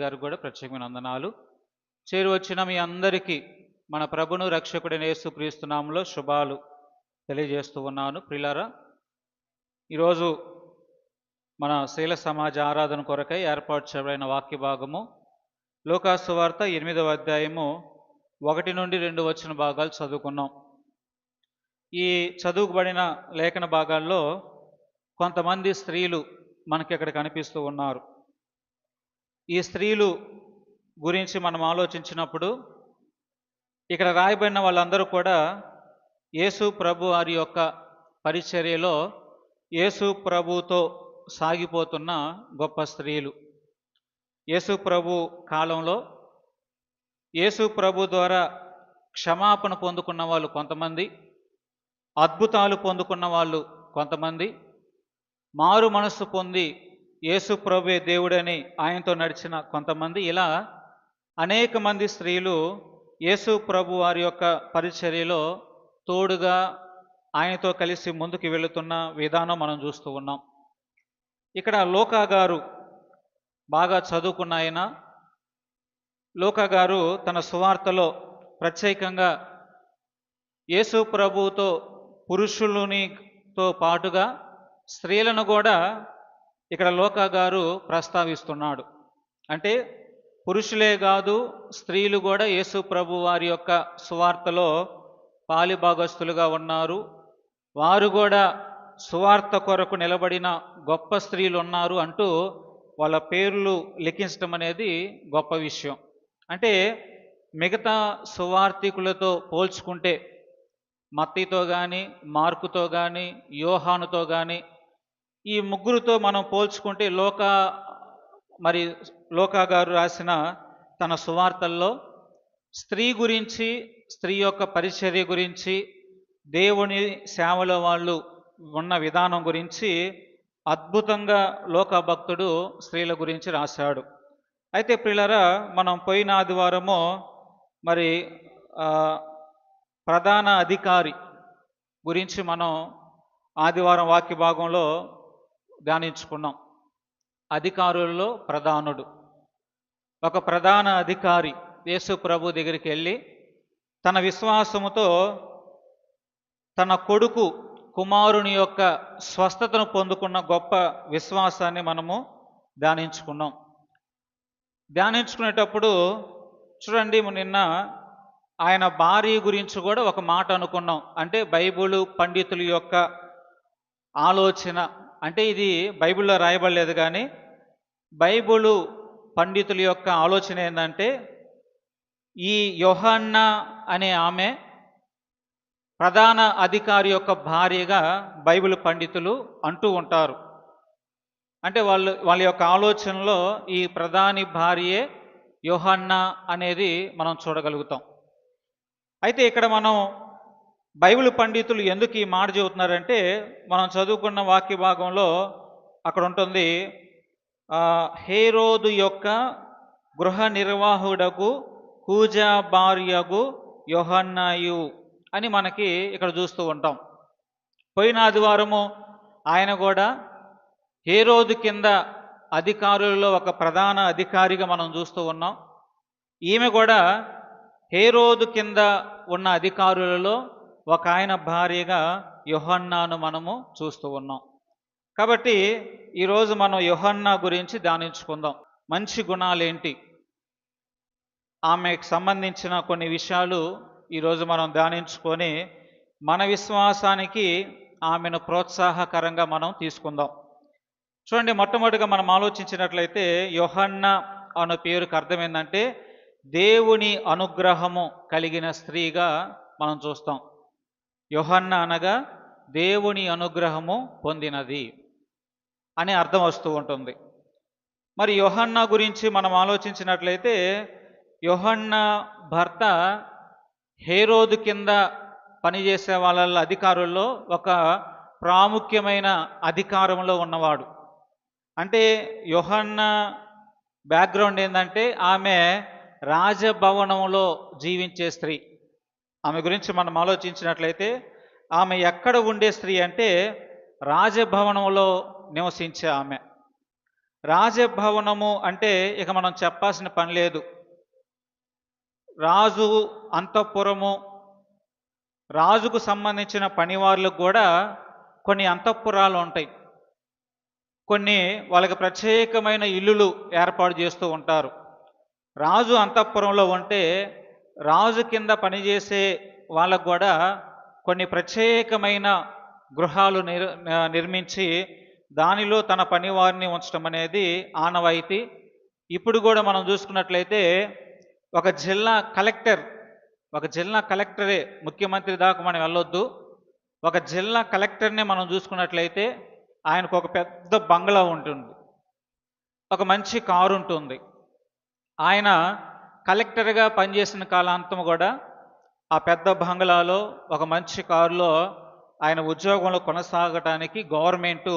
గారు కూడా ప్రత్యేకమైన వందనాలు. చేరు వచ్చిన మీ అందరికీ మన ప్రభును రక్షకుడైన యేసుక్రీస్తు నామములో శుభాలు తెలియజేస్తూ ఉన్నాను. ప్రిలారా ఈరోజు మన శీల సమాజ ఆరాధన కొరకై ఏర్పాటు చేయబడిన వాక్య భాగము లోకాసు వార్త ఎనిమిదవ అధ్యాయము ఒకటి నుండి రెండు వచ్చిన భాగాలు చదువుకున్నాం. ఈ చదువుకుబడిన లేఖన భాగాల్లో కొంతమంది స్త్రీలు మనకి ఇక్కడ కనిపిస్తూ ఉన్నారు. ఈ స్త్రీలు గురించి మనం ఆలోచించినప్పుడు ఇక్కడ రాయబడిన వాళ్ళందరూ కూడా యేసు ప్రభు వారి యొక్క పరిచర్యలో యేసు ప్రభుతో సాగిపోతున్న గొప్ప స్త్రీలు. యేసు ప్రభు కాలంలో యేసు ప్రభు ద్వారా క్షమాపణ పొందుకున్న వాళ్ళు కొంతమంది అద్భుతాలు పొందుకున్న వాళ్ళు కొంతమంది మారు మనస్సు పొంది యేసు ప్రభువే దేవుడని ఆయనతో నడిచిన కొంతమంది. ఇలా అనేక మంది స్త్రీలు యేసు ప్రభు వారి యొక్క పరిచర్యలో తోడుగా ఆయనతో కలిసి ముందుకు వెళుతున్న విధానం మనం చూస్తూ ఉన్నాం. ఇక్కడ లోకా గారు బాగా చదువుకున్న ఆయన. లోకా గారు తన సువార్తలో ప్రత్యేకంగా యేసు ప్రభుతో పురుషులనితో పాటుగా స్త్రీలను కూడా ఇక్కడ లోకా గారు ప్రస్తావిస్తున్నాడు. అంటే పురుషులే కాదు స్త్రీలు కూడా యేసు ప్రభు వారి యొక్క సువార్తలో పాలిభాగస్తులుగా ఉన్నారు. వారు కూడా సువార్త కొరకు నిలబడిన గొప్ప స్త్రీలు ఉన్నారు అంటూ వాళ్ళ పేర్లు లిఖించడం అనేది గొప్ప విషయం. అంటే మిగతా సువార్థికులతో పోల్చుకుంటే మత్తితో కానీ మార్కుతో కానీ యోహానుతో కానీ ఈ ముగ్గురుతో మనం పోల్చుకుంటే లోక మరి లోకా గారు రాసిన తన సువార్తల్లో స్త్రీ గురించి స్త్రీ యొక్క పరిచర్య గురించి దేవుని సేవలో వాళ్ళు ఉన్న విధానం గురించి అద్భుతంగా లోక భక్తుడు స్త్రీల గురించి రాశాడు. అయితే పిల్లరా మనం పోయిన ఆదివారము మరి ప్రధాన అధికారి గురించి మనం ఆదివారం వాక్య భాగంలో ధ్యానించుకున్నాం అధికారుల్లో ప్రధానుడు. ఒక ప్రధాన అధికారి యేసు ప్రభు దగ్గరికి వెళ్ళి తన విశ్వాసముతో తన కొడుకు కుమారుని యొక్క స్వస్థతను పొందుకున్న గొప్ప విశ్వాసాన్ని మనము ధ్యానించుకున్నాం. ధ్యానించుకునేటప్పుడు చూడండి నిన్న ఆయన భార్య గురించి కూడా ఒక మాట అనుకున్నాం. అంటే బైబుల్ పండితుల యొక్క ఆలోచన అంటే ఇది బైబిల్లో రాయబడలేదు కానీ బైబిలు పండితుల యొక్క ఆలోచన ఏంటంటే ఈ యోహాన్న అనే ఆమె ప్రధాన అధికారి యొక్క భార్యగా బైబిల్ పండితులు అంటూ ఉంటారు. అంటే వాళ్ళు వాళ్ళ యొక్క ఆలోచనలో ఈ ప్రధాని భార్యే యోహన్న అనేది మనం చూడగలుగుతాం. అయితే ఇక్కడ మనం బైబిల్ పండితులు ఎందుకు ఈ మాట చెబుతున్నారంటే మనం చదువుకున్న వాక్య భాగంలో అక్కడ ఉంటుంది హేరోదు యొక్క గృహ నిర్వాహుడకు కూజా భార్యకు యోహన్నాయు అని మనకి ఇక్కడ చూస్తూ ఉంటాం. పోయిన ఆదివారము ఆయన కూడా హేరోదు కింద అధికారులలో ఒక ప్రధాన అధికారిగా మనం చూస్తూ ఉన్నాం. ఈమె కూడా హేరోదు కింద ఉన్న అధికారులలో ఒక ఆయన భార్యగా యుహన్నాను మనము చూస్తూ ఉన్నాం. కాబట్టి ఈరోజు మనం యుహన్నా గురించి ధ్యానించుకుందాం. మంచి గుణాలేంటి? ఆమెకు సంబంధించిన కొన్ని విషయాలు ఈరోజు మనం ధ్యానించుకొని మన విశ్వాసానికి ఆమెను ప్రోత్సాహకరంగా మనం తీసుకుందాం. చూడండి మొట్టమొదటిగా మనం ఆలోచించినట్లయితే యోహన్న అనే పేరుకు అర్థం ఏంటంటే దేవుని అనుగ్రహము కలిగిన స్త్రీగా మనం చూస్తాం. యోహన్న అనగా దేవుని అనుగ్రహము పొందినది అని అర్థం వస్తూ ఉంటుంది. మరి యోహన్న గురించి మనం ఆలోచించినట్లయితే యోహన్న భర్త హేరోదు కింద పనిచేసే వాళ్ళ అధికారుల్లో ఒక ప్రాముఖ్యమైన అధికారంలో ఉన్నవాడు. అంటే యోహన్న బ్యాక్గ్రౌండ్ ఏంటంటే ఆమె రాజభవనంలో జీవించే స్త్రీ. ఆమె గురించి మనం ఆలోచించినట్లయితే ఆమె ఎక్కడ ఉండే స్త్రీ అంటే రాజభవనంలో నివసించే ఆమె. రాజభవనము అంటే ఇక మనం చెప్పాల్సిన పని లేదు. రాజు అంతఃపురము రాజుకు సంబంధించిన పనివార్లకు కూడా కొన్ని అంతఃపురాలు ఉంటాయి. కొన్ని వాళ్ళకి ప్రత్యేకమైన ఇల్లులు ఏర్పాటు చేస్తూ ఉంటారు. రాజు అంతఃపురంలో ఉంటే రాజు కింద పనిచేసే వాళ్ళకు కూడా కొన్ని ప్రత్యేకమైన గృహాలు నిర్ నిర్మించి దానిలో తన పనివారిని ఉంచడం అనేది ఆనవాయితీ. ఇప్పుడు కూడా మనం చూసుకున్నట్లయితే ఒక జిల్లా కలెక్టర్ ఒక జిల్లా కలెక్టరే ముఖ్యమంత్రి దాకా మనం వెళ్ళొద్దు. ఒక జిల్లా కలెక్టర్ని మనం చూసుకున్నట్లయితే ఆయనకు ఒక పెద్ద బంగ్లా ఉంటుంది. ఒక మంచి కారు ఉంటుంది ఆయన కలెక్టర్గా పనిచేసిన కాలాంతం కూడా ఆ పెద్ద బంగ్లాలో ఒక మంచి కారులో ఆయన ఉద్యోగంలో కొనసాగటానికి గవర్నమెంటు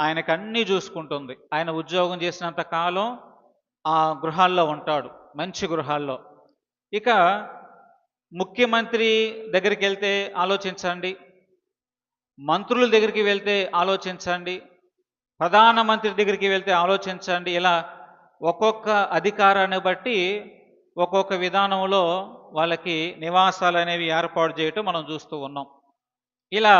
ఆయనకు అన్నీ చూసుకుంటుంది. ఆయన ఉద్యోగం చేసినంత కాలం ఆ గృహాల్లో ఉంటాడు మంచి గృహాల్లో. ఇక ముఖ్యమంత్రి దగ్గరికి వెళ్తే ఆలోచించండి మంత్రుల దగ్గరికి వెళ్తే ఆలోచించండి ప్రధానమంత్రి దగ్గరికి వెళ్తే ఆలోచించండి. ఇలా ఒక్కొక్క అధికారాన్ని బట్టి ఒక్కొక్క విధానంలో వాళ్ళకి నివాసాలు అనేవి ఏర్పాటు చేయటం మనం చూస్తూ ఉన్నాం. ఇలా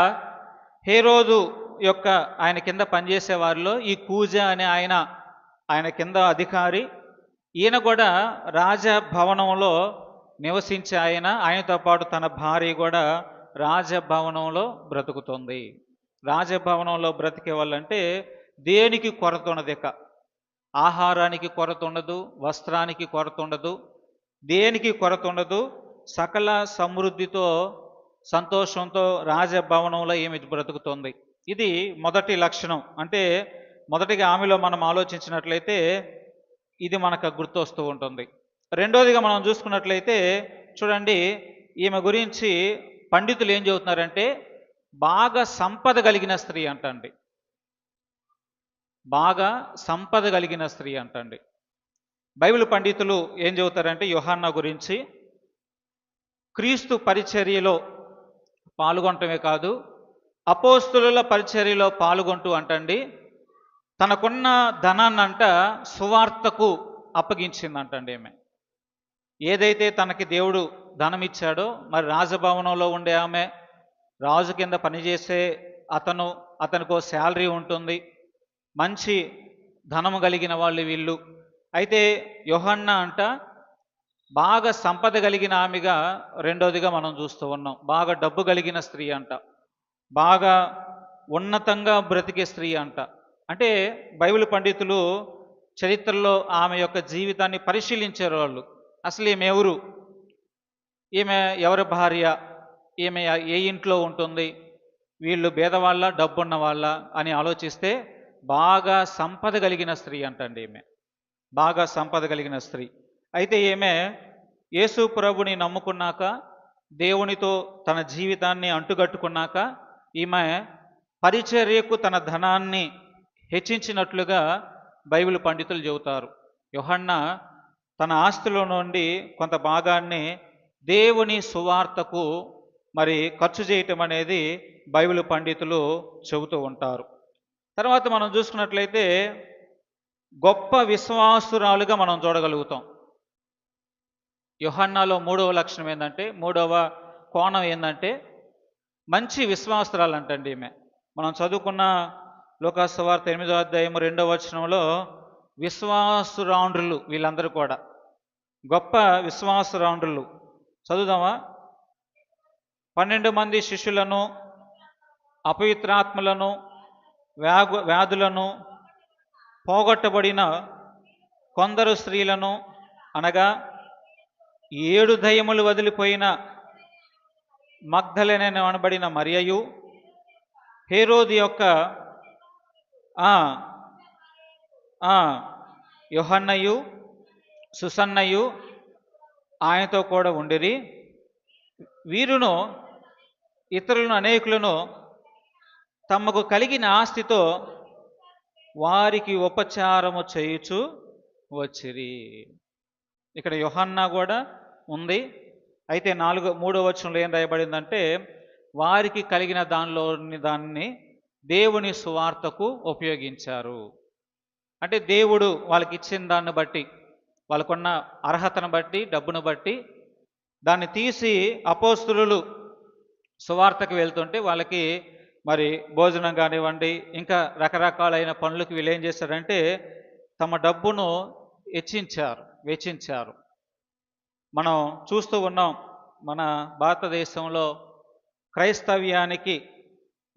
హేరోదు యొక్క ఆయన కింద పనిచేసే వారిలో ఈ కూజ అనే ఆయన ఆయన కింద అధికారి ఈయన కూడా రాజభవనంలో నివసించే ఆయన ఆయనతో పాటు తన భార్య కూడా రాజభవనంలో బ్రతుకుతుంది. రాజభవనంలో బ్రతికే వాళ్ళంటే దేనికి కొరత ఉండదు ఇక. ఆహారానికి కొరత ఉండదు వస్త్రానికి కొరత ఉండదు దేనికి కొరత ఉండదు? సకల సమృద్ధితో సంతోషంతో రాజభవనంలో ఏమి బ్రతుకుతుంది? ఇది మొదటి లక్షణం. అంటే మొదటిగా ఆమెలో మనం ఆలోచించినట్లయితే ఇది మనకు గుర్తొస్తూ ఉంటుంది. రెండోదిగా మనం చూసుకున్నట్లయితే చూడండి ఈమె గురించి పండితులు ఏం చెబుతున్నారంటే బాగా సంపద కలిగిన స్త్రీ అంటండి. బాగా సంపద కలిగిన స్త్రీ అంటండి. బైబిల్ పండితులు ఏం చెబుతారంటే యోహాన్న గురించి క్రీస్తు పరిచర్యలో పాల్గొనటమే కాదు అపోస్తుల పరిచర్యలో పాల్గొంటూ అంటండి తనకున్న ధనాన్నంట సువార్తకు అప్పగించిందంటండి ఆమె. ఏదైతే తనకి దేవుడు ధనం ఇచ్చాడో మరి రాజభవనంలో ఉండే ఆమె రాజు కింద పనిచేసే అతను అతనికో శాలరీ ఉంటుంది మంచి ధనము కలిగిన వాళ్ళు వీళ్ళు. అయితే యోహన్న అంట బాగా సంపద కలిగిన ఆమెగా రెండోదిగా మనం చూస్తూ ఉన్నాం. బాగా డబ్బు కలిగిన స్త్రీ అంట. బాగా ఉన్నతంగా బ్రతికే స్త్రీ అంట. అంటే బైబిల్ పండితులు చరిత్రలో ఆమె యొక్క జీవితాన్ని పరిశీలించే వాళ్ళు. అసలు ఈమె ఎవరు? ఈమె ఎవరి భార్య? ఈమె ఏ ఇంట్లో ఉంటుంది? వీళ్ళు బేదవాళ్ళ డబ్బున్న వాళ్ళ అని ఆలోచిస్తే బాగా సంపద కలిగిన స్త్రీ అంటండి ఈమె. బాగా సంపద కలిగిన స్త్రీ. అయితే ఈమె యేసు ప్రభుని నమ్ముకున్నాక దేవునితో తన జీవితాన్ని అంటుగట్టుకున్నాక ఈమె పరిచర్యకు తన ధనాన్ని హెచ్చించినట్లుగా బైబిల్ పండితులు చెబుతారు. యోహన్న తన ఆస్తిలో నుండి కొంత భాగాన్ని దేవుని సువార్తకు మరి ఖర్చు చేయటం అనేది బైబిల్ పండితులు చెబుతూ ఉంటారు. తర్వాత మనం చూసుకున్నట్లయితే గొప్ప విశ్వాసురాలుగా మనం చూడగలుగుతాం. యుహన్నాలో మూడవ లక్షణం ఏంటంటే మూడవ కోణం ఏంటంటే మంచి విశ్వాసురాలు అంటండి ఈమె. మనం చదువుకున్న లోకాసువార్త ఎనిమిదో అధ్యాయం రెండవ వచనంలో విశ్వాసురాండ్రులు వీళ్ళందరూ కూడా. గొప్ప విశ్వాసురాండ్రులు. చదువుదామా? పన్నెండు మంది శిష్యులను అపవిత్రాత్మలను వ్యాగు వ్యాధులను పోగొట్టబడిన కొందరు స్త్రీలను అనగా ఏడు దయములు వదిలిపోయిన మగ్ధలెనని అనబడిన మరియయు హేరోది యొక్క యుహన్నయు యోహన్నయు సుసన్నయు ఆయనతో కూడా ఉండిరి. వీరును ఇతరులను అనేకులను తమకు కలిగిన ఆస్తితో వారికి ఉపచారము చేయుచు వచ్చిరి. ఇక్కడ యుహన్నా కూడా ఉంది. అయితే నాలుగో మూడో వచనంలో ఏం రాయబడిందంటే వారికి కలిగిన దానిలోని దాన్ని దేవుని సువార్తకు ఉపయోగించారు. అంటే దేవుడు వాళ్ళకి ఇచ్చిన దాన్ని బట్టి వాళ్ళకున్న అర్హతను బట్టి డబ్బును బట్టి దాన్ని తీసి అపోస్తులు సువార్తకు వెళ్తుంటే వాళ్ళకి మరి భోజనం కానివ్వండి ఇంకా రకరకాలైన పనులకు వీళ్ళు ఏం చేశారంటే తమ డబ్బును హెచ్చించారు వెచ్చించారు. మనం చూస్తూ ఉన్నాం మన భారతదేశంలో క్రైస్తవ్యానికి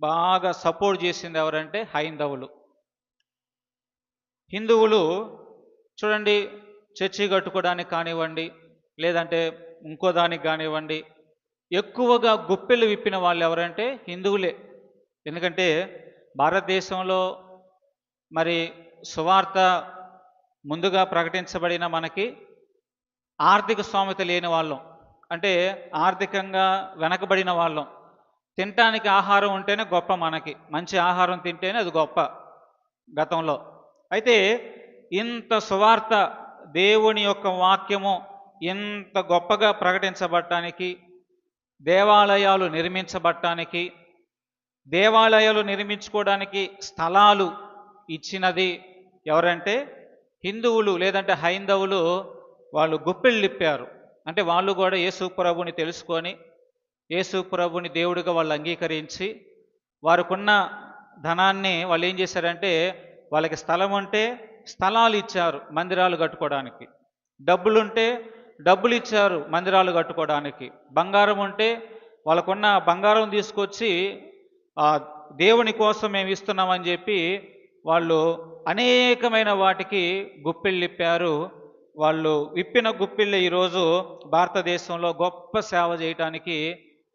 బాగా సపోర్ట్ చేసింది ఎవరంటే హైందవులు. హిందువులు చూడండి చర్చి కట్టుకోవడానికి కానివ్వండి లేదంటే ఇంకో దానికి కానివ్వండి ఎక్కువగా గుప్పెలు విప్పిన వాళ్ళు ఎవరంటే హిందువులే. ఎందుకంటే భారతదేశంలో మరి సువార్త ముందుగా ప్రకటించబడిన మనకి ఆర్థిక స్తోమత లేని వాళ్ళం. అంటే ఆర్థికంగా వెనకబడిన వాళ్ళం. తినటానికి ఆహారం ఉంటేనే గొప్ప మనకి. మంచి ఆహారం తింటేనే అది గొప్ప గతంలో. అయితే ఇంత సువార్త దేవుని యొక్క వాక్యము ఇంత గొప్పగా ప్రకటించబడటానికి దేవాలయాలు నిర్మించబడటానికి దేవాలయాలు నిర్మించుకోవడానికి స్థలాలు ఇచ్చినది ఎవరంటే హిందువులు లేదంటే హైందవులు వాళ్ళు గుప్పిళ్ళిప్పారు. అంటే వాళ్ళు కూడా యేసు ప్రభుని తెలుసుకొని యేసు ప్రభుని దేవుడిగా వాళ్ళు అంగీకరించి వారికున్న ధనాన్ని వాళ్ళు ఏం చేశారంటే వాళ్ళకి స్థలం ఉంటే స్థలాలు ఇచ్చారు మందిరాలు కట్టుకోవడానికి. డబ్బులుంటే డబ్బులు ఇచ్చారు మందిరాలు కట్టుకోవడానికి. బంగారం ఉంటే వాళ్ళకున్న బంగారం తీసుకొచ్చి దేవుని కోసం మేము ఇస్తున్నామని చెప్పి వాళ్ళు అనేకమైన వాటికి గుప్పిళ్ళిప్పారు వాళ్ళు విప్పిన గుప్పిళ్ళ ఈరోజు భారతదేశంలో గొప్ప సేవ చేయటానికి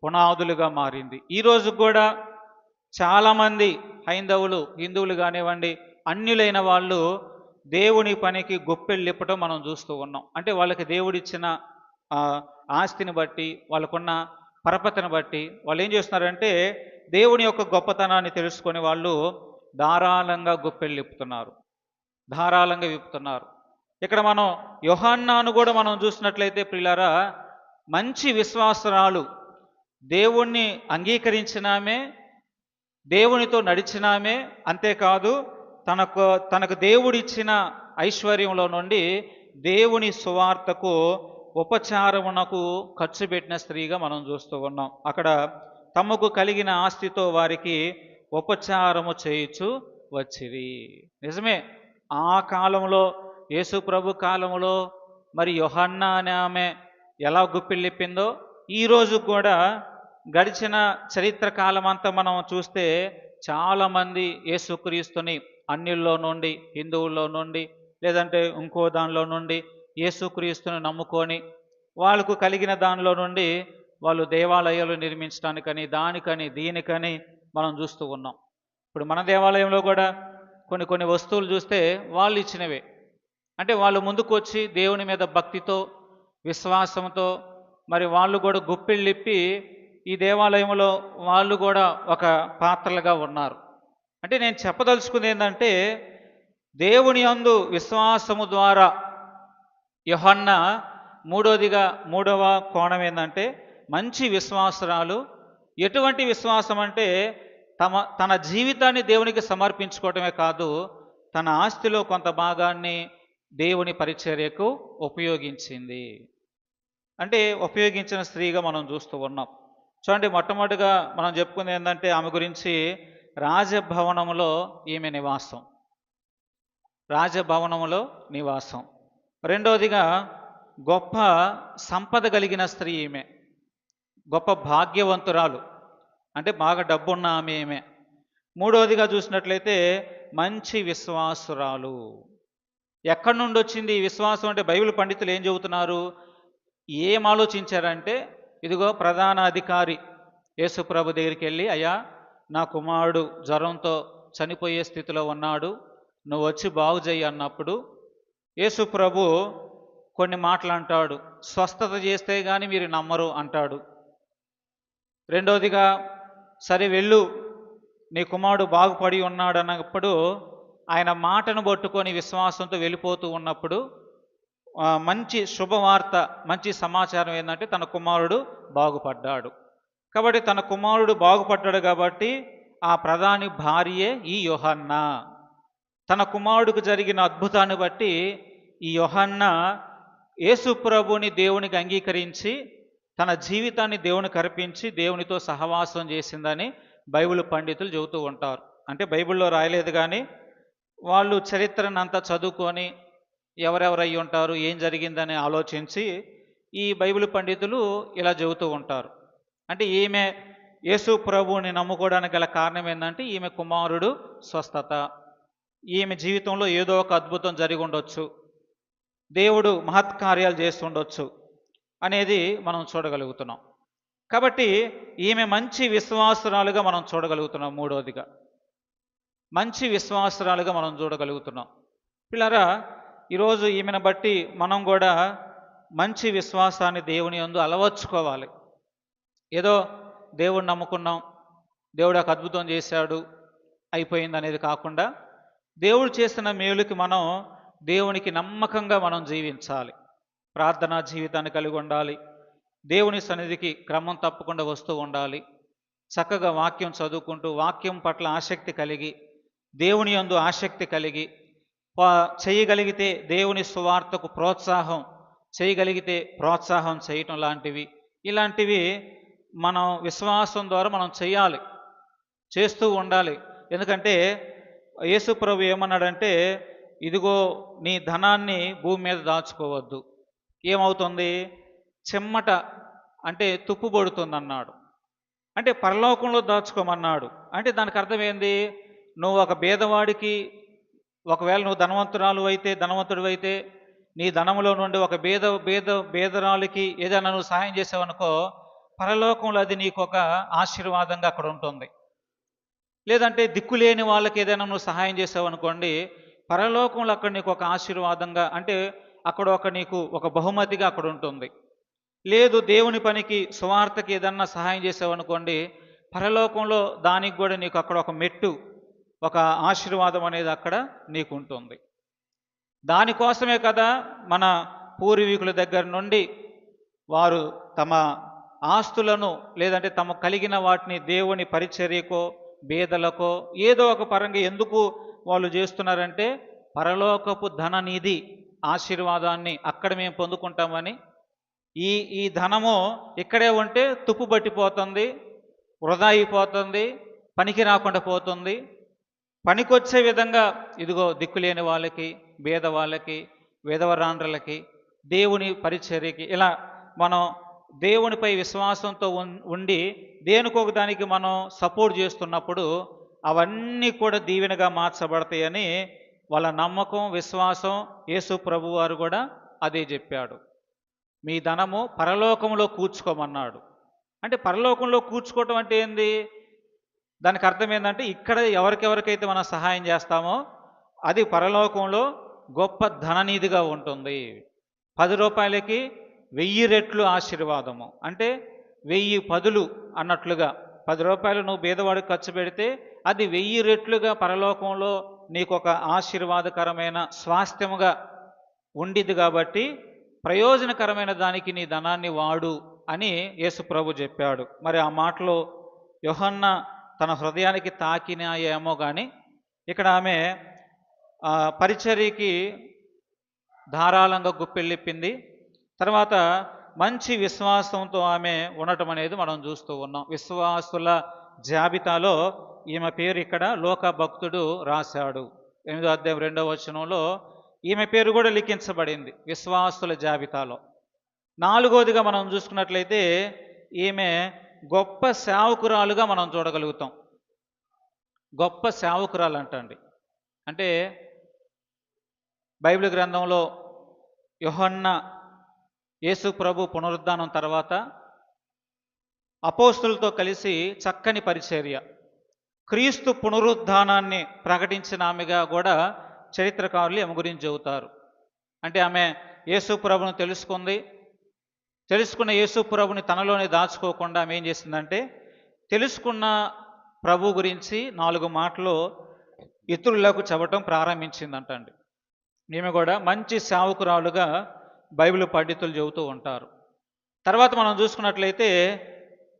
పునాదులుగా మారింది. ఈరోజు కూడా చాలామంది హైందవులు హిందువులు కానివ్వండి అన్యులైన వాళ్ళు దేవుని పనికి గొప్పెళ్ళిప్పటం మనం చూస్తూ ఉన్నాం. అంటే వాళ్ళకి దేవుడిచ్చిన ఆస్తిని బట్టి వాళ్ళకున్న పరపతిని బట్టి వాళ్ళు ఏం చేస్తున్నారంటే దేవుని యొక్క గొప్పతనాన్ని తెలుసుకొని వాళ్ళు ధారాళంగా గొప్పెళ్ళు విప్పుతున్నారు. ధారాళంగా విప్పుతున్నారు. ఇక్కడ మనం యోహాన్నాను కూడా మనం చూసినట్లయితే ప్రిలారా మంచి విశ్వాసరాలు దేవుణ్ణి అంగీకరించినామే దేవునితో నడిచినామే అంతేకాదు తనకు తనకు దేవుడిచ్చిన ఐశ్వర్యంలో నుండి దేవుని సువార్తకు ఉపచారమునకు ఖర్చు పెట్టిన స్త్రీగా మనం చూస్తూ ఉన్నాం. అక్కడ తమకు కలిగిన ఆస్తితో వారికి ఉపచారము చేయుచు వచ్చిరి. నిజమే ఆ కాలంలో యేసు ప్రభు కాలంలో మరి యొహన్నా అనే ఆమె ఎలా గుప్పిళ్ళిప్పిందో ఈరోజు కూడా గడిచిన చరిత్ర కాలం అంతా మనం చూస్తే చాలామంది యేసుక్రీస్తుని అన్యుల్లో నుండి హిందువుల్లో నుండి లేదంటే ఇంకో దానిలో నుండి యేసుక్రీస్తుని నమ్ముకొని వాళ్ళకు కలిగిన దానిలో నుండి వాళ్ళు దేవాలయాలు నిర్మించడానికని దానికని దీనికని మనం చూస్తూ ఉన్నాం. ఇప్పుడు మన దేవాలయంలో కూడా కొన్ని కొన్ని వస్తువులు చూస్తే వాళ్ళు ఇచ్చినవే. అంటే వాళ్ళు ముందుకు వచ్చి దేవుని మీద భక్తితో విశ్వాసంతో మరి వాళ్ళు కూడా గుప్పిళ్ళిప్పి ఈ దేవాలయంలో వాళ్ళు కూడా ఒక పాత్రలుగా ఉన్నారు. అంటే నేను చెప్పదలుచుకుంది ఏంటంటే దేవుని అందు విశ్వాసము ద్వారా యోహన్న మూడోదిగా మూడవ కోణం ఏంటంటే మంచి విశ్వాసరాలు. ఎటువంటి విశ్వాసం అంటే తమ తన జీవితాన్ని దేవునికి సమర్పించుకోవటమే కాదు తన ఆస్తిలో కొంత భాగాన్ని దేవుని పరిచర్యకు ఉపయోగించింది. అంటే ఉపయోగించిన స్త్రీగా మనం చూస్తూ ఉన్నాం. చూడండి మొట్టమొదటిగా మనం చెప్పుకుంది ఏంటంటే ఆమె గురించి రాజభవనంలో ఈమె నివాసం. రాజభవనంలో నివాసం. రెండవదిగా గొప్ప సంపద కలిగిన స్త్రీ ఈమె. గొప్ప భాగ్యవంతురాలు. అంటే బాగా డబ్బున్న ఆమె ఏమే మూడవదిగా చూసినట్లయితే మంచి విశ్వాసురాలు. ఎక్కడి నుండి వచ్చింది ఈ విశ్వాసం అంటే బైబిల్ పండితులు ఏం చెబుతున్నారు? ఏం ఆలోచించారంటే ఇదిగో ప్రధాన అధికారి యేసుప్రభు దగ్గరికి వెళ్ళి అయ్యా నా కుమారుడు జ్వరంతో చనిపోయే స్థితిలో ఉన్నాడు. నువ్వు వచ్చి బాగు చేయి అన్నప్పుడు యేసుప్రభు కొన్ని మాటలు అంటాడు. స్వస్థత చేస్తే కానీ మీరు నమ్మరు అంటాడు. రెండవదిగా సరే వెళ్ళు నీ కుమారుడు బాగుపడి ఉన్నాడు అన్నప్పుడు ఆయన మాటను పట్టుకొని విశ్వాసంతో వెళ్ళిపోతూ ఉన్నప్పుడు మంచి శుభవార్త మంచి సమాచారం ఏంటంటే తన కుమారుడు బాగుపడ్డాడు. కాబట్టి తన కుమారుడు బాగుపడ్డాడు కాబట్టి ఆ ప్రధాని భార్యే ఈ యోహన్న. తన కుమారుడికి జరిగిన అద్భుతాన్ని బట్టి ఈ యోహన్న యేసుప్రభుని దేవునికి అంగీకరించి తన జీవితాన్ని దేవునికి అర్పించి దేవునితో సహవాసం చేసిందని బైబిల్ పండితులు చెబుతూ ఉంటారు. అంటే బైబిల్లో రాయలేదు కానీ వాళ్ళు చరిత్రను అంతా చదువుకొని ఎవరెవరు అయి ఉంటారు ఏం జరిగిందని ఆలోచించి ఈ బైబిల్ పండితులు ఇలా చెబుతూ ఉంటారు. అంటే ఈమె యేసు ప్రభువుని నమ్ముకోవడానికి గల కారణం ఏంటంటే ఈమె కుమారుడు స్వస్థత. ఈమె జీవితంలో ఏదో ఒక అద్భుతం జరిగి ఉండొచ్చు. దేవుడు మహత్కార్యాలు చేస్తుండొచ్చు అనేది మనం చూడగలుగుతున్నాం. కాబట్టి ఈమె మంచి విశ్వాసురాలుగా మనం చూడగలుగుతున్నాం మూడవదిగా మంచి విశ్వాసురాలుగా మనం చూడగలుగుతున్నాం. పిల్లరా ఈరోజు ఈమెను బట్టి మనం కూడా మంచి విశ్వాసాన్ని దేవుని అందు అలవర్చుకోవాలి. ఏదో దేవుడు నమ్ముకున్నాం దేవుడు ఒక అద్భుతం చేశాడు అయిపోయింది అనేది కాకుండా దేవుడు చేసిన మేలుకి మనం దేవునికి నమ్మకంగా మనం జీవించాలి. ప్రార్థనా జీవితాన్ని కలిగి ఉండాలి. దేవుని సన్నిధికి క్రమం తప్పకుండా వస్తూ ఉండాలి. చక్కగా వాక్యం చదువుకుంటూ వాక్యం పట్ల ఆసక్తి కలిగి దేవుని యందు ఆసక్తి కలిగి చేయగలిగితే దేవుని సువార్తకు ప్రోత్సాహం చేయగలిగితే ప్రోత్సాహం చేయటం లాంటివి. ఇలాంటివి మనం విశ్వాసం ద్వారా మనం చేయాలి. చేస్తూ ఉండాలి. ఎందుకంటే యేసు ప్రభు ఏమన్నాడంటే ఇదిగో నీ ధనాన్ని భూమి మీద దాచుకోవద్దు. ఏమవుతుంది? చెమ్మట అంటే తుప్పుబడుతుంది అన్నాడు అంటే పరలోకంలో దాచుకోమన్నాడు. అంటే దానికి అర్థం ఏంది? నువ్వు ఒక భేదవాడికి ఒకవేళ నువ్వు ధనవంతురాలు అయితే ధనవంతుడు అయితే నీ ధనములో నుండి ఒక భేద భేద భేదరాలకి ఏదైనా నువ్వు సహాయం చేసావనుకో పరలోకంలో అది నీకు ఒక ఆశీర్వాదంగా అక్కడ ఉంటుంది. లేదంటే దిక్కులేని వాళ్ళకి ఏదైనా నువ్వు సహాయం చేసావు అనుకోండి పరలోకంలో అక్కడ నీకు ఒక ఆశీర్వాదంగా అంటే అక్కడ ఒక నీకు ఒక బహుమతిగా అక్కడ ఉంటుంది. లేదు దేవుని పనికి సువార్తకి ఏదన్నా సహాయం చేసావనుకోండి పరలోకంలో దానికి కూడా నీకు అక్కడ ఒక మెట్టు ఒక ఆశీర్వాదం అనేది అక్కడ నీకు ఉంటుంది. దానికోసమే కదా మన పూర్వీకుల దగ్గర నుండి వారు తమ ఆస్తులను లేదంటే తమ కలిగిన వాటిని దేవుని పరిచర్యకో బేదలకో ఏదో ఒక పరంగా ఎందుకు వాళ్ళు చేస్తున్నారంటే పరలోకపు ధననిధి ఆశీర్వాదాన్ని అక్కడ మేము పొందుకుంటామని ఈ ఈ ధనము ఇక్కడే ఉంటే తుప్పు పట్టిపోతుంది వృధా అయిపోతుంది పనికి రాకుండా పోతుంది. పనికొచ్చే విధంగా ఇదిగో దిక్కులేని వాళ్ళకి బేద వాళ్ళకి విధవరాండ్రలకి దేవుని పరిచర్యకి ఇలా మనం దేవునిపై విశ్వాసంతో ఉండి దేనికొక దానికి మనం సపోర్ట్ చేస్తున్నప్పుడు అవన్నీ కూడా దీవెనగా మార్చబడతాయని వాళ్ళ నమ్మకం విశ్వాసం యేసు ప్రభు వారు కూడా అదే చెప్పాడు. మీ ధనము పరలోకంలో కూర్చుకోమన్నాడు. అంటే పరలోకంలో కూర్చుకోవటం అంటే ఏంది? దానికి అర్థం ఏంటంటే ఇక్కడ ఎవరికెవరికైతే మనం సహాయం చేస్తామో అది పరలోకంలో గొప్ప ధననిధిగా ఉంటుంది. పది రూపాయలకి వెయ్యి రెట్లు ఆశీర్వాదము. అంటే వెయ్యి పదులు అన్నట్లుగా. పది రూపాయలు నువ్వు బీదవాడికి ఖర్చు పెడితే అది వెయ్యి రెట్లుగా పరలోకంలో నీకు ఒక ఆశీర్వాదకరమైన స్వాస్థ్యముగా ఉండిద్ది కాబట్టి ప్రయోజనకరమైన దానికి నీ ధనాన్ని వాడు అని యేసు ప్రభు చెప్పాడు. మరి ఆ మాటలో యోహన్న తన హృదయానికి తాకినాయేమో కానీ ఇక్కడ ఆమె పరిచర్యకి ధారాళంగా గుప్పెళ్ళిప్పింది. తర్వాత మంచి విశ్వాసంతో ఆమె ఉండటం అనేది మనం చూస్తూ ఉన్నాం. విశ్వాసుల జాబితాలో ఈమె పేరు ఇక్కడ లోక భక్తుడు రాశాడు. ఎనిమిదో అధ్యాయం రెండవ వచనంలో ఈమె పేరు కూడా లిఖించబడింది విశ్వాసుల జాబితాలో. నాలుగోదిగా మనం చూసుకున్నట్లయితే ఈమె గొప్ప సేవకురాలుగా మనం చూడగలుగుతాం. గొప్ప సేవకురాలు అంటండి. అంటే బైబిల్ గ్రంథంలో యోహన్న యేసు ప్రభు పునరుద్ధానం తర్వాత అపోస్తులతో కలిసి చక్కని పరిచర్య. క్రీస్తు పునరుద్ధానాన్ని ప్రకటించిన ఆమెగా కూడా చరిత్రకారులు ఆమె గురించి చెబుతారు. అంటే ఆమె యేసు ప్రభును తెలుసుకుంది. తెలుసుకున్న యేసు ప్రభుని తనలోనే దాచుకోకుండా ఆమె ఏం చేసిందంటే తెలుసుకున్న ప్రభు గురించి నాలుగు మాటలు ఇతరులకు చెప్పటం ప్రారంభించిందంటండి. ఈమె కూడా మంచి సేవకురాలుగా బైబిల్ పండితులు చెబుతూ ఉంటారు. తర్వాత మనం చూసుకున్నట్లయితే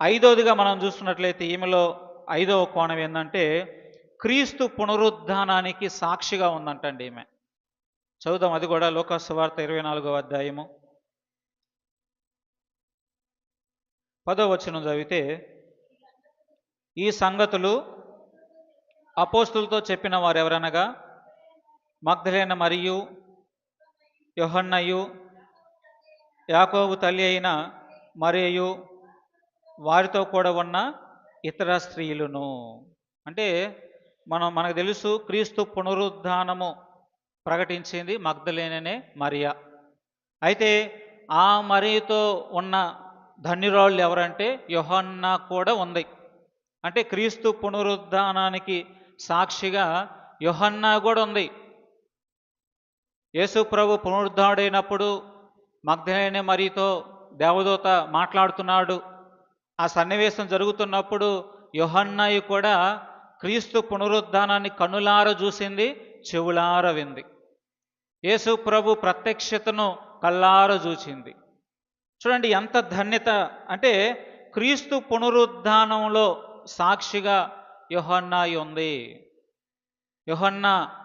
ఐదోదిగా మనం చూసుకున్నట్లయితే ఈమెలో ఐదవ కోణం ఏంటంటే క్రీస్తు పునరుద్ధానానికి సాక్షిగా ఉందంటండి ఈమె. చదువుదాం అది కూడా లోకాసు వార్త ఇరవై నాలుగో అధ్యాయము. పదో వచనం చదివితే ఈ సంగతులు అపోస్తులతో చెప్పిన వారు ఎవరనగా మగ్ధులైన మరియు యోహన్నయు యాకోబు తల్లి అయిన మరియు వారితో కూడా ఉన్న ఇతర స్త్రీలను. అంటే మనం మనకు తెలుసు క్రీస్తు పునరుద్ధానము ప్రకటించింది మగ్ధలేననే మరియా. అయితే ఆ మరియతో ఉన్న ధన్యురాళ్ళు ఎవరంటే యోహన్నా కూడా ఉంది. అంటే క్రీస్తు పునరుద్ధానానికి సాక్షిగా యోహన్నా కూడా ఉంది. యేసు ప్రభు పునరుద్ధాడైనప్పుడు మగ్ధలేని మరియతో దేవదూత మాట్లాడుతున్నాడు. ఆ సన్నివేశం జరుగుతున్నప్పుడు యోహన్నాయి కూడా క్రీస్తు పునరుద్ధానాన్ని కన్నులార చూసింది చెవులార వింది. యేసు ప్రభు ప్రత్యక్షతను కల్లార చూచింది. చూడండి ఎంత ధన్యత. అంటే క్రీస్తు పునరుద్ధానంలో సాక్షిగా యోహన్నాయి ఉంది. యోహన్నా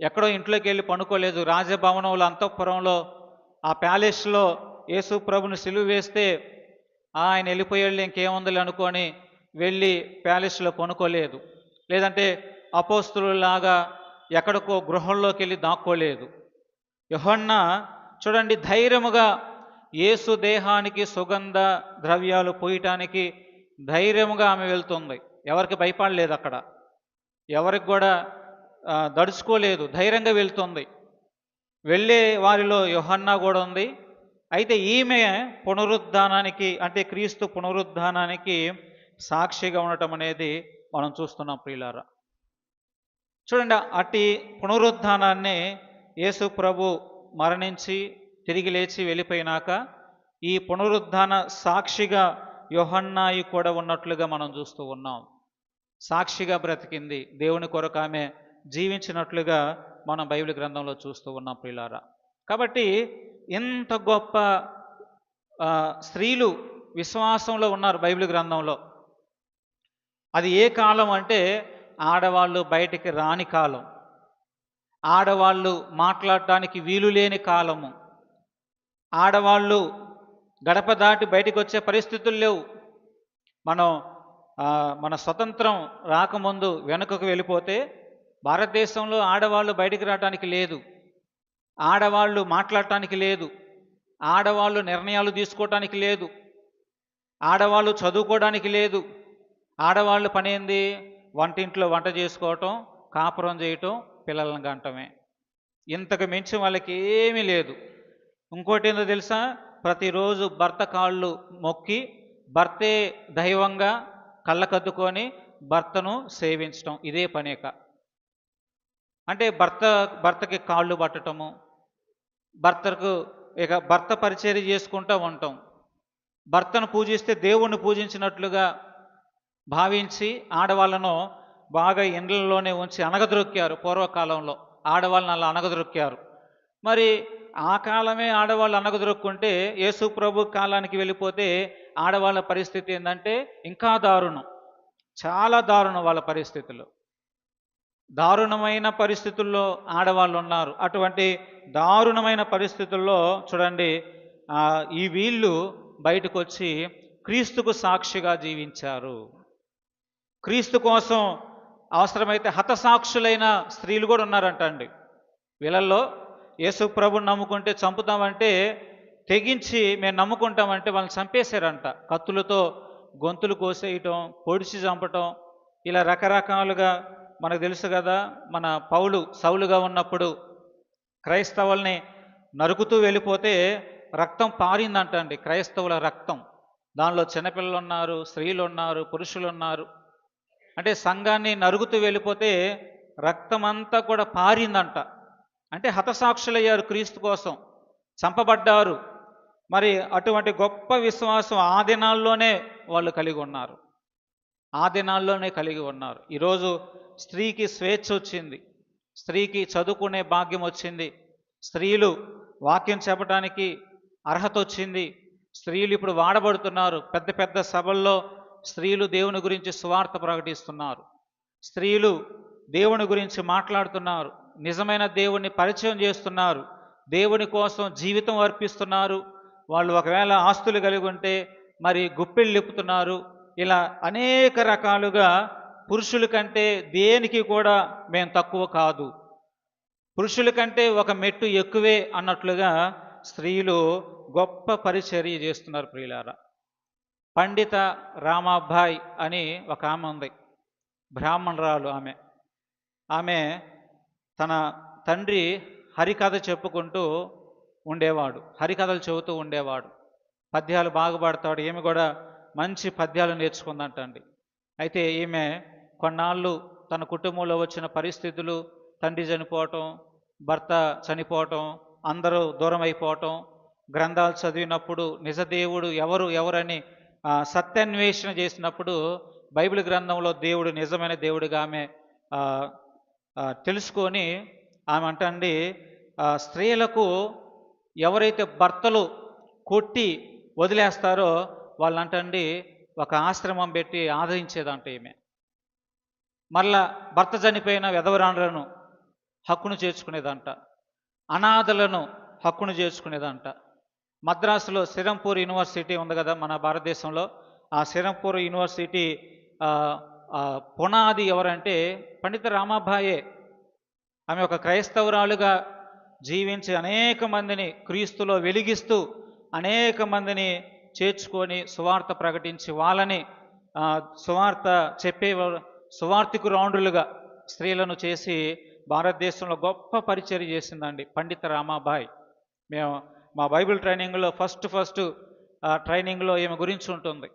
ఎక్కడో ఇంట్లోకి వెళ్ళి పనుకోలేదు. రాజభవనంలో అంతఃపురంలో ఆ ప్యాలెస్లో యేసు ప్రభుని సిలువ వేస్తే ఆయన వెళ్ళిపోయాళ్ళు ఇంకేముందిలే అనుకొని వెళ్ళి ప్యాలెస్లో కొనుక్కోలేదు లేదంటే అపోస్తులాగా ఎక్కడికో గృహంలోకి వెళ్ళి దాక్కోలేదు. యోహన్న చూడండి ధైర్యముగా యేసు దేహానికి సుగంధ ద్రవ్యాలు పోయటానికి ధైర్యముగా ఆమె వెళ్తుంది. ఎవరికి భయపడలేదు అక్కడ. ఎవరికి కూడా దడుచుకోలేదు. ధైర్యంగా వెళ్తుంది. వెళ్ళే వారిలో యోహన్నా కూడా ఉంది. అయితే ఈమె పునరుద్ధానానికి అంటే క్రీస్తు పునరుద్ధానానికి సాక్షిగా ఉండటం అనేది మనం చూస్తున్నాం ప్రియులారా. చూడండి అట్టి పునరుద్ధానాన్ని యేసు ప్రభు మరణించి తిరిగి లేచి వెళ్ళిపోయినాక ఈ పునరుద్ధాన సాక్షిగా యోహన్నాయి కూడా ఉన్నట్లుగా మనం చూస్తూ ఉన్నాం. సాక్షిగా బ్రతికింది దేవుని కొరకు ఆమె జీవించినట్లుగా మనం బైబిల్ గ్రంథంలో చూస్తూ ఉన్నాం ప్రియులారా. కాబట్టి ఎంత గొప్ప స్త్రీలు విశ్వాసంలో ఉన్నారు బైబిల్ గ్రంథంలో. అది ఏ కాలం అంటే ఆడవాళ్ళు బయటికి రాని కాలం. ఆడవాళ్ళు మాట్లాడటానికి వీలు లేని కాలము. ఆడవాళ్ళు గడప దాటి బయటికి వచ్చే పరిస్థితులు లేవు. మనం మన స్వతంత్రం రాకముందు వెనుకకు వెళ్ళిపోతే భారతదేశంలో ఆడవాళ్ళు బయటికి రావడానికి లేదు. ఆడవాళ్ళు మాట్లాడటానికి లేదు. ఆడవాళ్ళు నిర్ణయాలు తీసుకోవటానికి లేదు. ఆడవాళ్ళు చదువుకోవడానికి లేదు. ఆడవాళ్ళు పని వంటింట్లో వంట చేసుకోవటం కాపురం చేయటం పిల్లలను గంటమే. ఇంతకు మించి వాళ్ళకి ఏమీ లేదు. ఇంకోటి ఏందో తెలుసా? ప్రతిరోజు భర్త కాళ్ళు మొక్కి భర్తే దైవంగా కళ్ళకద్దుకొని భర్తను సేవించటం. ఇదే పనేక. అంటే భర్త భర్తకి కాళ్ళు పట్టటము భర్తకు ఇక భర్త పరిచర్య చేసుకుంటూ ఉంటాం. భర్తను పూజిస్తే దేవుణ్ణి పూజించినట్లుగా భావించి ఆడవాళ్ళను బాగా ఇండ్లలోనే ఉంచి అనగదొక్కారు పూర్వకాలంలో. ఆడవాళ్ళని అలా అనగదొక్కారు మరి ఆ కాలమే ఆడవాళ్ళు అనగదొరుక్కుంటే యేసు ప్రభు కాలానికి వెళ్ళిపోతే ఆడవాళ్ళ పరిస్థితి ఏంటంటే ఇంకా దారుణం. చాలా దారుణం వాళ్ళ పరిస్థితులు. దారుణమైన పరిస్థితుల్లో ఆడవాళ్ళు ఉన్నారు. అటువంటి దారుణమైన పరిస్థితుల్లో చూడండి ఈ వీళ్ళు బయటకు వచ్చి క్రీస్తుకు సాక్షిగా జీవించారు. క్రీస్తు కోసం అవసరమైతే హతసాక్షులైన స్త్రీలు కూడా ఉన్నారంట అండి వీళ్ళల్లో యేసు ప్రభుని నమ్ముకుంటే చంపుతామంటే తెగించి మేము నమ్ముకుంటామంటే వాళ్ళని చంపేశారంట. కత్తులతో గొంతులు కోసేయటం పొడిచి చంపటం ఇలా రకరకాలుగా మనకు తెలుసు కదా మన పౌలు సౌలుగా ఉన్నప్పుడు క్రైస్తవుల్ని నరుకుతూ వెళ్ళిపోతే రక్తం పారిందంట అండి క్రైస్తవుల రక్తం. దానిలో చిన్నపిల్లలు ఉన్నారు స్త్రీలు ఉన్నారు పురుషులు ఉన్నారు అంటే సంఘాన్ని నరుగుతూ వెళ్ళిపోతే రక్తం అంతా కూడా పారిందంట. అంటే హతసాక్షులయ్యారు క్రీస్తు కోసం చంపబడ్డారు. మరి అటువంటి గొప్ప విశ్వాసం ఆ దినాల్లోనే వాళ్ళు కలిగి ఉన్నారు. ఆ దినాల్లోనే కలిగి ఉన్నారు. ఈరోజు స్త్రీకి స్వేచ్ఛ వచ్చింది. స్త్రీకి చదువుకునే భాగ్యం వచ్చింది. స్త్రీలు వాక్యం చెప్పడానికి అర్హత వచ్చింది. స్త్రీలు ఇప్పుడు వాడబడుతున్నారు. పెద్ద పెద్ద సభల్లో స్త్రీలు దేవుని గురించి సువార్త ప్రకటిస్తున్నారు. స్త్రీలు దేవుని గురించి మాట్లాడుతున్నారు. నిజమైన దేవుణ్ణి పరిచయం చేస్తున్నారు. దేవుని కోసం జీవితం అర్పిస్తున్నారు. వాళ్ళు ఒకవేళ ఆస్తులు కలిగి ఉంటే మరి గుప్పిళ్ళు లిపుతున్నారు. ఇలా అనేక రకాలుగా పురుషుల కంటే దేనికి కూడా మేము తక్కువ కాదు. పురుషుల కంటే ఒక మెట్టు ఎక్కువే అన్నట్లుగా స్త్రీలు గొప్ప పరిచర్య చేస్తున్నారు ప్రియులారా. పండిత రామాభాయ్ అని ఒక ఆమె ఉంది. బ్రాహ్మణరాలు ఆమె. ఆమె తన తండ్రి హరికథ చెప్పుకుంటూ ఉండేవాడు. హరికథలు చెబుతూ ఉండేవాడు. పద్యాలు బాగుపడతాడు. ఏమి కూడా మంచి పద్యాలు నేర్చుకుందంటండి. అయితే ఈమె కొన్నాళ్ళు తన కుటుంబంలో వచ్చిన పరిస్థితులు తండ్రి చనిపోవటం భర్త చనిపోవటం అందరూ దూరం అయిపోవటం గ్రంథాలు చదివినప్పుడు నిజదేవుడు ఎవరు ఎవరని సత్యాన్వేషణ చేసినప్పుడు బైబిల్ గ్రంథంలో దేవుడు నిజమైన దేవుడిగా ఆమె తెలుసుకొని ఆమె అంటండి స్త్రీలకు ఎవరైతే భర్తలు కొట్టి వదిలేస్తారో వాళ్ళంటండి ఒక ఆశ్రమం పెట్టి ఆదరించేదంట ఈమె. మళ్ళా భర్త చనిపోయిన విధవరాండ్లను హక్కును చేర్చుకునేదంట. అనాథలను హక్కును చేర్చుకునేదంట. మద్రాసులో సిరంపూర్ యూనివర్సిటీ ఉంది కదా మన భారతదేశంలో. ఆ సిరంపూర్ యూనివర్సిటీ పునాది ఎవరంటే పండిత రామాబాయే ఆమె ఒక క్రైస్తవురాలుగా జీవించి అనేక మందిని క్రీస్తులో వెలిగిస్తూ అనేక మందిని చేర్చుకొని సువార్త ప్రకటించి వాళ్ళని సువార్త చెప్పే సువార్తికురాండ్రులుగా స్త్రీలను చేసి భారతదేశంలో గొప్ప పరిచర్య చేసిందండి పండిత రామాబాయ్. మేము మా బైబిల్ ట్రైనింగ్లో ఫస్ట్ ఫస్ట్ ట్రైనింగ్లో ఈమె గురించి ఉంటుంది.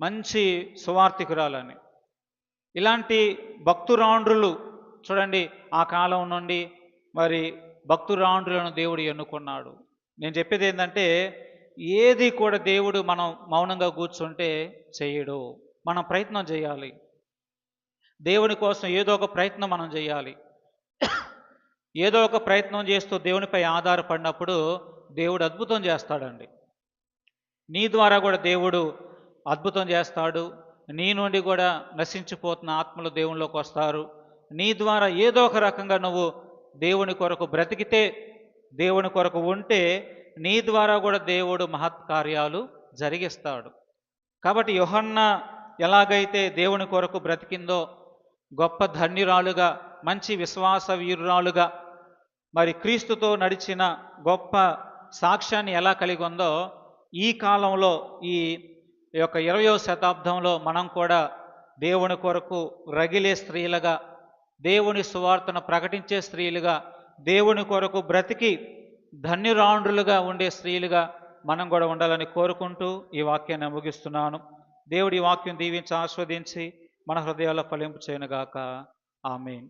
మంచి సువార్థికురాలని. ఇలాంటి భక్తురాండ్రులు చూడండి ఆ కాలం నుండి మరి భక్తురాండ్రులను దేవుడు ఎన్నుకున్నాడు. నేను చెప్పేది ఏంటంటే ఏది కూడా దేవుడు మనం మౌనంగా కూర్చుంటే చేయడు. మనం ప్రయత్నం చేయాలి. దేవుని కోసం ఏదో ఒక ప్రయత్నం మనం చేయాలి. ఏదో ఒక ప్రయత్నం చేస్తూ దేవునిపై ఆధారపడినప్పుడు దేవుడు అద్భుతం చేస్తాడండి. నీ ద్వారా కూడా దేవుడు అద్భుతం చేస్తాడు. నీ నుండి కూడా నశించిపోతున్న ఆత్మలు దేవునిలోకి వస్తారు. నీ ద్వారా ఏదో ఒక రకంగా నువ్వు దేవుని కొరకు బ్రతికితే దేవుని కొరకు ఉంటే నీ ద్వారా కూడా దేవుడు మహత్కార్యాలు జరిగిస్తాడు. కాబట్టి యోహన్న ఎలాగైతే దేవుని కొరకు బ్రతికిందో గొప్ప ధన్యురాలుగా మంచి విశ్వాస వీరురాలుగా మరి క్రీస్తుతో నడిచిన గొప్ప సాక్ష్యాన్ని ఎలా కలిగి ఉందో ఈ కాలంలో ఈ యొక్క ఇరవయో శతాబ్దంలో మనం కూడా దేవుని కొరకు రగిలే స్త్రీలుగా దేవుని సువార్తను ప్రకటించే స్త్రీలుగా దేవుని కొరకు బ్రతికి ధన్యురాండ్రులుగా ఉండే స్త్రీలుగా మనం కూడా ఉండాలని కోరుకుంటూ ఈ వాక్యాన్ని ముగిస్తున్నాను. దేవుడి వాక్యం దీవించి ఆస్వాదించి మన హృదయాల్లో ఫలింపు చేయనుగాక ఆమెన్.